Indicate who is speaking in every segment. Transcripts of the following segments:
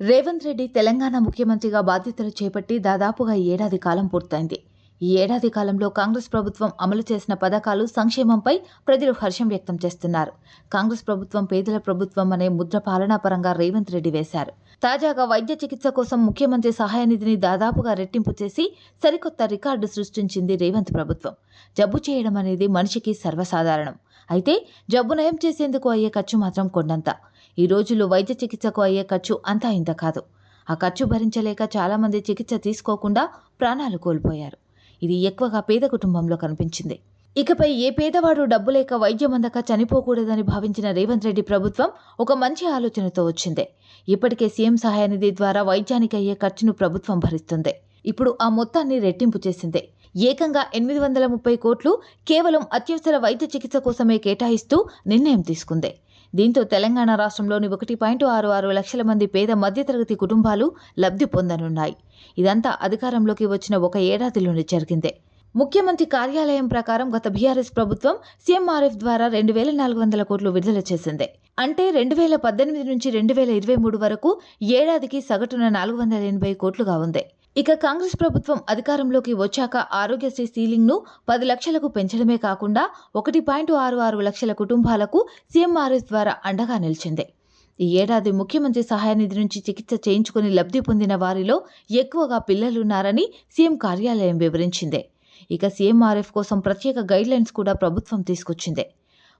Speaker 1: రేవంత్ రెడ్డి తెలంగాణ ముఖ్యమంత్రిగా బాధ్యతలు చేపట్టి దాదాపుగా ఏడాది కాలం పూర్తయింది. ఈ ఏడాది కాలంలో కాంగ్రెస్ ప్రభుత్వం అమలు చేసిన పథకాలు సంక్షేమంపై ప్రజలు హర్షం వ్యక్తం చేస్తున్నారు. కాంగ్రెస్ ప్రభుత్వం పేదల ప్రభుత్వం అనే ముద్ర పాలనాపరంగా రేవంత్ రెడ్డి వేశారు. తాజాగా వైద్య చికిత్స కోసం ముఖ్యమంత్రి సహాయ నిధిని దాదాపుగా రెట్టింపు చేసి సరికొత్త రికార్డు సృష్టించింది రేవంత్ ప్రభుత్వం. జబ్బు చేయడం అనేది మనిషికి సర్వసాధారణం. అయితే జబ్బు నయం చేసేందుకు అయ్యే ఖర్చు మాత్రం కొండంత. ఈ రోజుల్లో వైద్య చికిత్సకు అయ్యే ఖర్చు అంతా ఇంత కాదు. ఆ ఖర్చు భరించలేక చాలామంది చికిత్స తీసుకోకుండా ప్రాణాలు కోల్పోయారు. ఇది ఎక్కువగా పేద కుటుంబంలో కనిపించింది. ఇకపై ఏ పేదవాడు డబ్బు లేక వైద్యం అందక చనిపోకూడదని భావించిన రేవంత్ రెడ్డి ప్రభుత్వం ఒక మంచి ఆలోచనతో వచ్చింది. ఇప్పటికే సీఎం సహాయ నిధి ద్వారా వైద్యానికి అయ్యే ఖర్చును ప్రభుత్వం భరిస్తుంది. ఇప్పుడు ఆ మొత్తాన్ని రెట్టింపు చేసింది. ఏకంగా ఎనిమిది వందల ముప్పై కోట్లు కేవలం అత్యవసర వైద్య చికిత్స కోసమే కేటాయిస్తూ నిర్ణయం తీసుకుంది. దీంతో తెలంగాణ రాష్ట్రంలోని ఒకటి పాయింట్ ఆరు ఆరు లక్షల మంది పేద మధ్యతరగతి కుటుంబాలు లబ్ధి పొందనున్నాయి. ఇదంతా అధికారంలోకి వచ్చిన ఒక ఏడాదిలోనే జరిగిందే. ముఖ్యమంత్రి కార్యాలయం ప్రకారం గత బీఆర్ఎస్ ప్రభుత్వం సీఎంఆర్ఎఫ్ ద్వారా రెండు వేల నాలుగు వందల కోట్లు విడుదల చేసింది. అంటే రెండు వేల పద్దెనిమిది నుంచి రెండు వేల ఇరవై మూడు వరకు ఏడాదికి సగటున నాలుగు వందల ఎనభై కోట్లుగా ఉంది. ఇక కాంగ్రెస్ ప్రభుత్వం అధికారంలోకి వచ్చాక ఆరోగ్యశ్రీ సీలింగ్ను పది లక్షలకు పెంచడమే కాకుండా ఒకటి పాయింట్ ఆరు ఆరు లక్షల కుటుంబాలకు సీఎంఆర్ఎస్ ద్వారా అండగా నిలిచింది. ఈ ఏడాది ముఖ్యమంత్రి సహాయ నిధి నుంచి చికిత్స చేయించుకుని లబ్ధి పొందిన వారిలో ఎక్కువగా పిల్లలున్నారని సీఎం కార్యాలయం వివరించింది. ఇక సీఎంఆర్ఎఫ్ కోసం ప్రత్యేక గైడ్లైన్స్ కూడా ప్రభుత్వం తీసుకొచ్చింది.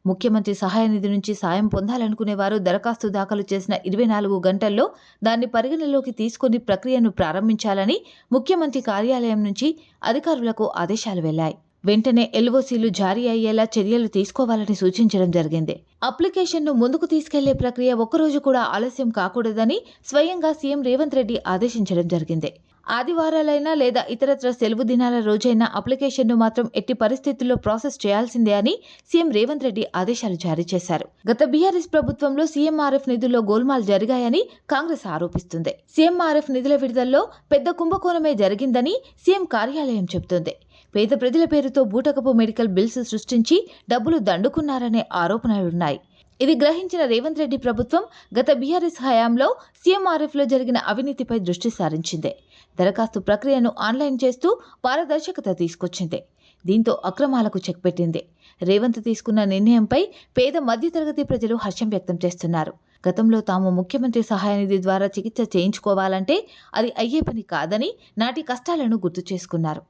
Speaker 1: ముఖ్యమంత్రి సహాయ నిధి నుంచి సాయం పొందాలనుకునే వారు దరఖాస్తు దాఖలు చేసిన ఇరవై నాలుగు గంటల్లో దాన్ని పరిగణలోకి తీసుకుని ప్రక్రియను ప్రారంభించాలని ముఖ్యమంత్రి కార్యాలయం నుంచి అధికారులకు ఆదేశాలు వెళ్ళాయి వెంటనే ఎల్ఓసీలు జారీ అయ్యేలా చర్యలు తీసుకోవాలని సూచించడం జరిగింది. అప్లికేషన్ను ముందుకు తీసుకెళ్ళే ప్రక్రియ ఒక్కరోజు కూడా ఆలస్యం కాకూడదని స్వయంగా సీఎం రేవంత్ రెడ్డి ఆదేశించడం జరిగింది. ఆదివారాలైనా లేదా ఇతరత్ర సెలవు దినాల రోజైనా అప్లికేషన్ను మాత్రం ఎట్టి పరిస్థితుల్లో ప్రాసెస్ చేయాల్సిందే అని సీఎం రేవంత్ రెడ్డి ఆదేశాలు జారీ చేశారు. గత బీఆర్ఎస్ ప్రభుత్వంలో సీఎంఆర్ఎఫ్ నిధుల్లో గోల్మాల్ జరిగాయని కాంగ్రెస్ ఆరోపిస్తుంది. సీఎంఆర్ఎఫ్ నిధుల విడుదలలో పెద్ద కుంభకోణమే జరిగిందని సీఎం కార్యాలయం చెబుతోంది. పేద ప్రజల పేరుతో బూటకపు మెడికల్ బిల్స్ సృష్టించి డబ్బులు దండుకున్నారనే ఆరోపణలున్నాయి. ఇది గ్రహించిన రేవంత్ రెడ్డి ప్రభుత్వం గత బీఆర్ఎస్ హయాంలో సీఎంఆర్ఎఫ్లో జరిగిన అవినీతిపై దృష్టి సారించింది. దరఖాస్తు ప్రక్రియను ఆన్లైన్ చేస్తూ పారదర్శకత తీసుకొచ్చింది. దీంతో అక్రమాలకు చెక్ పెట్టింది. రేవంత్ తీసుకున్న నిర్ణయంపై పేద మధ్యతరగతి ప్రజలు హర్షం వ్యక్తం చేస్తున్నారు. గతంలో తాము ముఖ్యమంత్రి సహాయ నిధి ద్వారా చికిత్స చేయించుకోవాలంటే అది అయ్యే పని కాదని నాటి కష్టాలను గుర్తు చేసుకున్నారు.